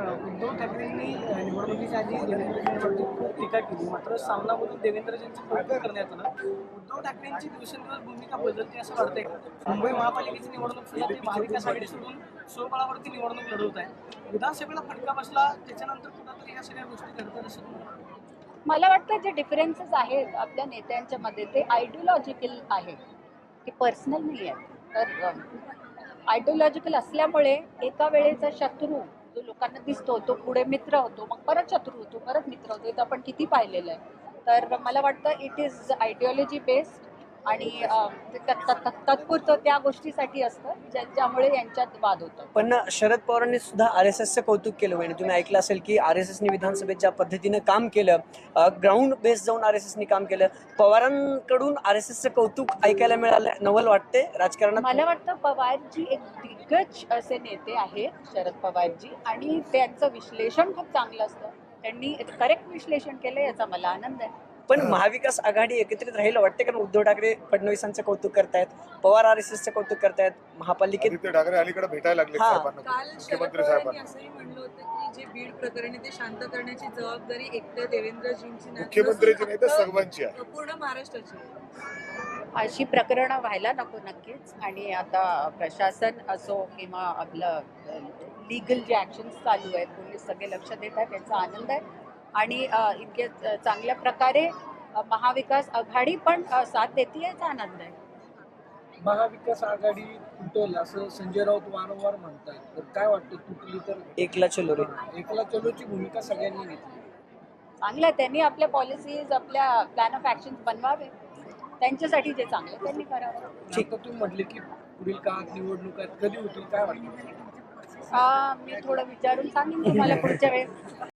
उद्धव ठाकरेंनी निवडणुकीच्या आधी देवेंद्रजींवरती खूप टीका केली. मात्र सामनामधून देवेंद्रजींचं कौतुक करण्यात आलं. उद्धव ठाकरेंची दिवसेंदिवस भूमिका बदलते असं वाटतंय मुंबई महापालिकेची निवडणूक सुद्धा ते महाविकास आघाडी सोडून स्वबळावरती निवडणूक लढवत आहे. विधानसभेला फटका बसला त्याच्यानंतर कुठंतरी ह्या सगळ्या गोष्टी घडतात असं मला वाटतं जे डिफरन्सेस आहेत आपल्या नेत्यांच्या मध्ये ते आयडिओलॉजिकल आहे ते पर्सनल नाही आहे तर आयडिओलॉजिकल असल्यामुळे एका वेळेचा शत्रू जो लोकांना दिसतो तो पुढे मित्र होतो मग परत शत्रू होतो परत मित्र होतो हे तर आपण किती पाहिलेलं आहे. तर मला वाटतं इट इज आयडिओलॉजी बेस्ड आणि तात्पुरतं त्या गोष्टीसाठी असतं ज्याच्यामुळे यांच्यात वाद होतो. पण शरद पवारांनी सुद्धा आर एस एसचं कौतुक केलं. म्हणजे तुम्ही ऐकलं असेल की आर एस एसनी विधानसभेत ज्या पद्धतीनं काम केलं ग्राउंड बेस जाऊन आर एस एसनी काम केलं पवारांकडून आर एस एसचं कौतुक ऐकायला मिळालं नवल वाटते राजकारणात? मला वाटतं पवारजी एक दिग्गज असे नेते आहेत शरद पवारजी आणि त्यांचं विश्लेषण खूप चांगलं असतं. त्यांनी करेक्ट विश्लेषण केलं याचा मला आनंद आहे. पण महाविकास आघाडी एकत्रित राहील वाटते कारण उद्धव ठाकरे फडणवीसांचं कौतुक करतायत पवार आर एस एसचं कौतुक करतायत महापालिकेत ठाकरे अलीकडे भेटायला लागले हा. मुख्यमंत्री पवारांनी साहेबांना. असंही म्हणलं होतं की जे बीड प्रकरणी ते शांत करण्याची जबाबदारी एकट्या देवेंद्रजींची नाही, मुख्यमंत्र्यांची नाही तर सर्वांची पूर्ण महाराष्ट्राची. अशी प्रकरणं व्हायला नको नक्कीच. आणि आता प्रशासन असो किंवा आपलं लिगल जे ॲक्शन्स चालू आहेत पोलीस सगळे लक्ष देत आहेत याचा आनंद आहे. आणि अ, इतके अ, चांगल्या प्रकारे महाविकास आघाडी पण साथ देते याचा आनंद आहे. महाविकास आघाडी तुटेल असं संजय राऊत वारंवार म्हणतात तर काय वाटतं तुटली तर? एकला चलो रे एकला चलोची भूमिका सगळ्यांनी घेतली. चांगलं आहे. त्यांनी आपल्या पॉलिसीज आपल्या प्लॅन ऑफ ॲक्शन बनवावे. त्यांच्यासाठी जे चांगलं त्यांनी करावं. आता तुम्ही म्हटले की पुढील काळात निवडणूक आहेत कधी होतील काय वाटतं? मी थोडं विचारून सांगेन तुम्हाला पुढच्या वेळेस.